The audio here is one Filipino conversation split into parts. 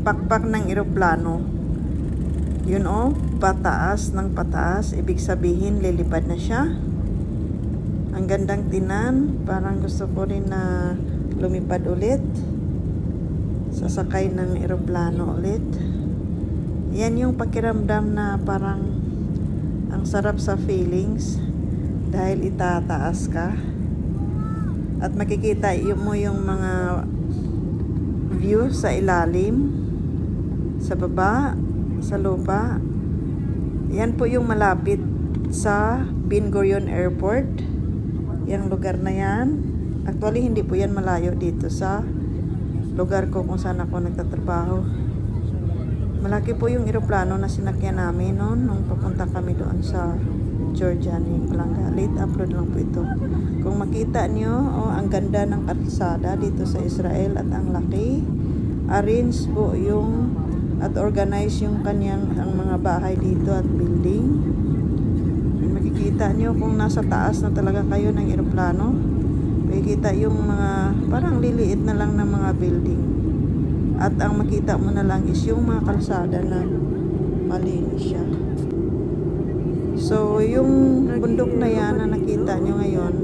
palakpak ng eroplano. Yun oh, pataas ng pataas. Ibig sabihin, lilipad na siya. Ang gandang tinan. Parang gusto ko rin na lumipad ulit. Sasakay ng eroplano ulit. Yan yung pakiramdam na parang ang sarap sa feelings dahil itataas ka at makikita mo yung mga view sa ilalim sa baba sa lupa yan po yung malapit sa Ben Gurion Airport yung lugar na yan actually hindi po yan malayo dito sa lugar ko kung saan ako nagtatrabaho Malaki po yung eroplano na sinakyan namin noon nung papunta kami doon sa Georgia ni Palanga. Late upload lang po ito. Kung makita nyo, oh, ang ganda ng kalsada dito sa Israel at ang laki. Arrange po yung at organize yung kanyang ang mga bahay dito at building. Makikita nyo kung nasa taas na talaga kayo ng eroplano. Makikita yung mga parang liliit na lang ng mga building. At ang makita mo na lang is yung mga kalsada na malinis siya. So, yung bundok na yan na nakita nyo ngayon,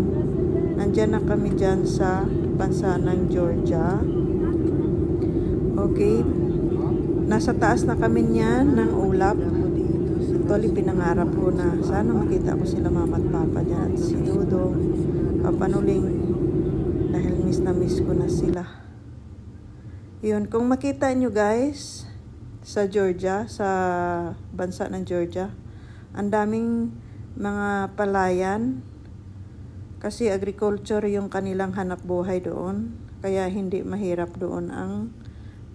nandyan na kami dyan sa bansa ng Georgia. Okay. Nasa taas na kami niyan ng ulap. Actually, pinangarap ko na sana makita ko sila mama at papa dyan. At si Dodo, papanuling. Dahil miss na miss ko na sila. Yun, kung makita nyo guys, sa Georgia, sa bansa ng Georgia, ang daming mga palayan kasi agriculture yung kanilang hanap buhay doon. Kaya hindi mahirap doon ang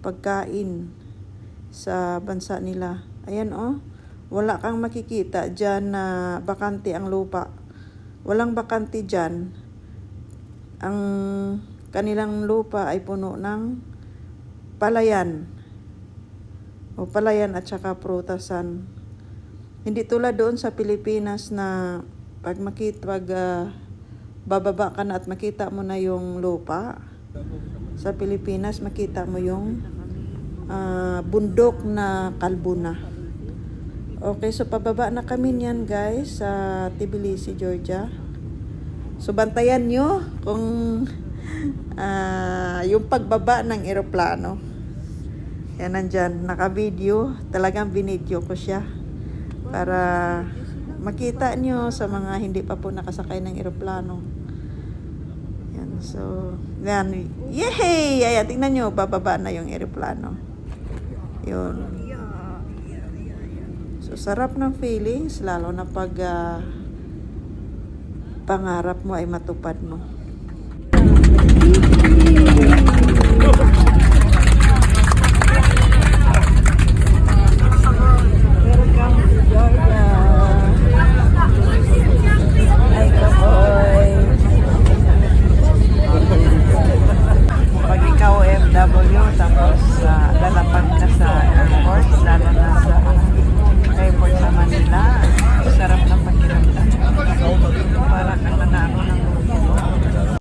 pagkain sa bansa nila. Ayan oh, wala kang makikita dyan na bakante ang lupa. Walang bakante dyan. Ang kanilang lupa ay puno ng palayan. O palayan at saka prutasan. Hindi tulad doon sa Pilipinas na pag makita, pag ah, bababa ka na at makita mo na yung lupa. Sa Pilipinas, makita mo yung ah, bundok na kalbo na. Okay, so pababa na kami niyan guys sa Tbilisi, Georgia. So bantayan nyo kung ah, yung pagbaba ng eroplano. Yan nandyan, naka-video. Talagang binidyo ko siya. Para makita nyo sa mga hindi pa po nakasakay ng eroplano. Yan, so, yan. Yay! Ayan, tingnan nyo, bababa na yung eroplano. Yun. So, sarap ng feelings, lalo na pag ah, pangarap mo ay matupad mo.